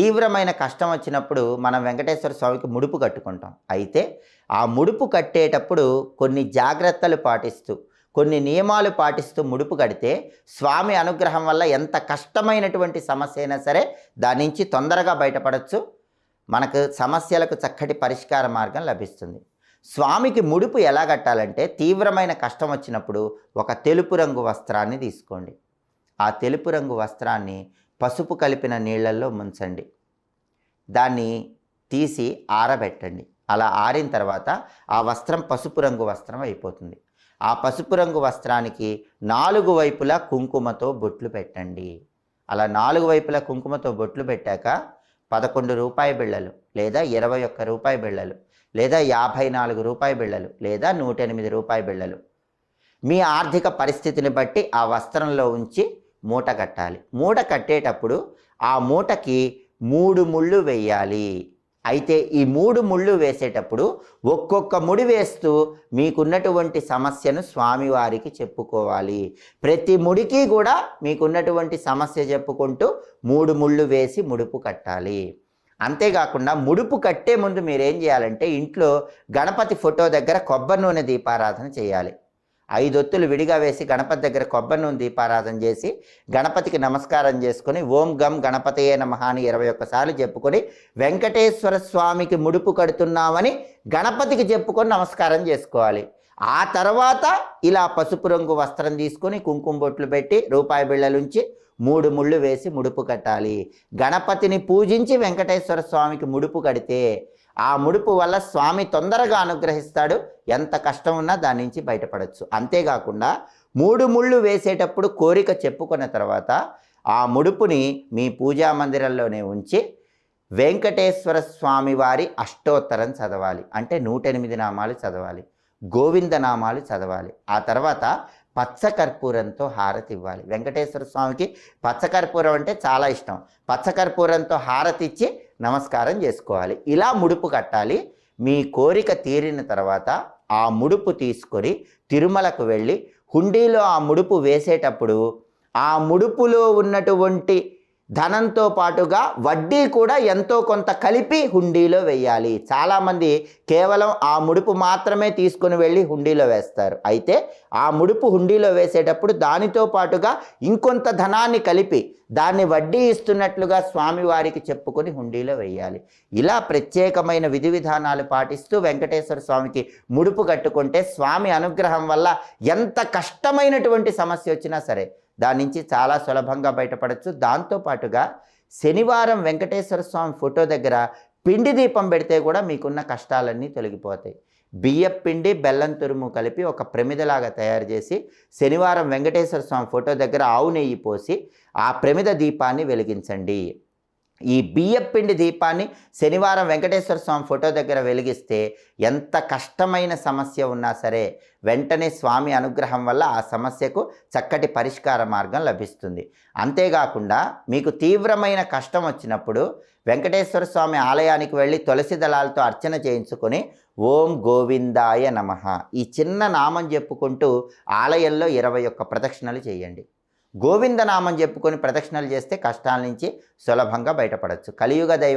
తీవ్రమైన కష్టం వచ్చినప్పుడు మనం వెంకటేశ్వర స్వామికి ముడుపు కట్టుకుంటాం. అయితే ఆ ముడుపు కట్టేటప్పుడు కొన్ని జాగ్రత్తలు పాటిస్తూ కొన్ని నియమాలు పాటిస్తూ ముడుపు కడితే స్వామి అనుగ్రహం వల్ల ఎంత కష్టమైనటువంటి సమస్య అయినా సరే దాని నుంచి తొందరగా బయటపడవచ్చు మనకు సమస్యలకు చక్కటి పరిష్కార మార్గం లభిస్తుంది. స్వామికి ముడుపు ఎలా కట్టాలంటే తీవ్రమైన కష్టం వచ్చినప్పుడు ఒక తెలుపు రంగు వస్త్రాన్ని తీసుకోండి. ఆ తెలుపు రంగు వస్త్రాన్ని పసుపు కలిపిన నీళ్ళల్లో ముంచండి. దాన్ని తీసి ఆరబెట్టండి. అలా ఆరిన తర్వాత ఆ వస్త్రం పసుపు రంగు వస్త్రం అయిపోతుంది. ఆ పసుపు రంగు వస్త్రానికి నాలుగు వైపులా కుంకుమతో బొట్లు పెట్టండి. అలా నాలుగు వైపులా కుంకుమతో బొట్లు పెట్టాక పదకొండు రూపాయి బిళ్ళలు లేదా ఇరవై ఒక్క రూపాయి బిళ్ళలు లేదా యాభై నాలుగు రూపాయి బిళ్ళలు లేదా నూట ఎనిమిది రూపాయి బిళ్ళలు. మీ ఆర్థిక పరిస్థితిని బట్టి ఆ వస్త్రంలో ఉంచి మూట కట్టాలి. మూట కట్టేటప్పుడు ఆ మూటకి మూడు ముళ్ళు వేయాలి. అయితే ఈ మూడు ముళ్ళు వేసేటప్పుడు ఒక్కొక్క ముడి వేస్తూ మీకున్నటువంటి సమస్యను స్వామివారికి చెప్పుకోవాలి. ప్రతి ముడికి కూడా మీకున్నటువంటి సమస్య చెప్పుకుంటూ మూడు ముళ్ళు వేసి ముడుపు కట్టాలి. అంతేకాకుండా ముడుపు కట్టే ముందు మీరేం చేయాలంటే ఇంట్లో గణపతి ఫోటో దగ్గర కొబ్బరి నూనె దీపారాధన చేయాలి. ఐదొత్తులు విడిగా వేసి గణపతి దగ్గర కొబ్బరి నూనె దీపారాధన చేసి గణపతికి నమస్కారం చేసుకొని ఓం గం గణపతయే నమః అని ఇరవై ఒక్కసార్లు చెప్పుకొని వెంకటేశ్వర స్వామికి ముడుపు కడుతున్నామని గణపతికి చెప్పుకొని నమస్కారం చేసుకోవాలి. ఆ తర్వాత ఇలా పసుపు రంగు వస్త్రం తీసుకొని కుంకుమ బొట్లు పెట్టి రూపాయి బిళ్ళలుంచి మూడు ముళ్ళు వేసి ముడుపు కట్టాలి. గణపతిని పూజించి వెంకటేశ్వర స్వామికి ముడుపు కడితే ఆ ముడుపు వల్ల స్వామి తొందరగా అనుగ్రహిస్తాడు. ఎంత కష్టం ఉన్నా దాని నుంచి బయటపడవచ్చు అంతేకాకుండా మూడు ముళ్ళు వేసేటప్పుడు కోరిక చెప్పుకున్న తర్వాత ఆ ముడుపుని మీ పూజా మందిరంలోనే ఉంచి వెంకటేశ్వర స్వామి వారి అష్టోత్తరం చదవాలి. అంటే నూట ఎనిమిది నామాలు చదవాలి. గోవింద నామాలు చదవాలి. ఆ తర్వాత పచ్చకర్పూరంతో హారతి ఇవ్వాలి. వెంకటేశ్వర స్వామికి పచ్చకర్పూరం అంటే చాలా ఇష్టం. పచ్చకర్పూరంతో హారతి ఇచ్చి నమస్కారం చేసుకోవాలి. ఇలా ముడుపు కట్టాలి. మీ కోరిక తీరిన తర్వాత ఆ ముడుపు తీసుకొని తిరుమలకు వెళ్ళి హుండీలో ఆ ముడుపు వేసేటప్పుడు ఆ ముడుపులో ఉన్నటువంటి ధనంతో పాటుగా వడ్డీ కూడా ఎంతో కొంత కలిపి హుండీలో వేయాలి. చాలామంది కేవలం ఆ ముడుపు మాత్రమే తీసుకుని వెళ్ళి హుండీలో వేస్తారు. అయితే ఆ ముడుపు హుండీలో వేసేటప్పుడు దానితో పాటుగా ఇంకొంత ధనాన్ని కలిపి దాన్ని వడ్డీ ఇస్తున్నట్లుగా స్వామివారికి చెప్పుకొని హుండీలో వేయాలి. ఇలా ప్రత్యేకమైన విధి విధానాలు పాటిస్తూ వెంకటేశ్వర స్వామికి ముడుపు కట్టుకుంటే స్వామి అనుగ్రహం వల్ల ఎంత కష్టమైనటువంటి సమస్య వచ్చినా సరే దాని నుంచి చాలా సులభంగా బయటపడచ్చు. దాంతోపాటుగా శనివారం వెంకటేశ్వర స్వామి ఫోటో దగ్గర పిండి దీపం పెడితే కూడా మీకున్న కష్టాలన్నీ తొలగిపోతాయి. బియ్యం పిండి బెల్లం తురుము కలిపి ఒక ప్రమిదలాగా తయారు చేసి శనివారం వెంకటేశ్వర స్వామి ఫోటో దగ్గర ఆవు నెయ్యి పోసి ఆ ప్రమిద దీపాన్ని వెలిగించండి. ఈ బియ్యపిండి దీపాన్ని శనివారం వెంకటేశ్వర స్వామి ఫోటో దగ్గర వెలిగిస్తే ఎంత కష్టమైన సమస్య ఉన్నా సరే వెంటనే స్వామి అనుగ్రహం వల్ల ఆ సమస్యకు చక్కటి పరిష్కార మార్గం లభిస్తుంది. అంతేకాకుండా మీకు తీవ్రమైన కష్టం వచ్చినప్పుడు వెంకటేశ్వర స్వామి ఆలయానికి వెళ్ళి తులసి దళాలతో అర్చన చేయించుకొని ఓం గోవిందాయ నమః ఈ చిన్న నామం చెప్పుకుంటూ ఆలయంలో ఇరవై ఒక్క ప్రదక్షిణలు చేయండి. గోవిందనామం చెప్పుకొని ప్రదక్షిణలు చేస్తే కష్టాల నుంచి సులభంగా బయటపడవచ్చు కలియుగ దైవం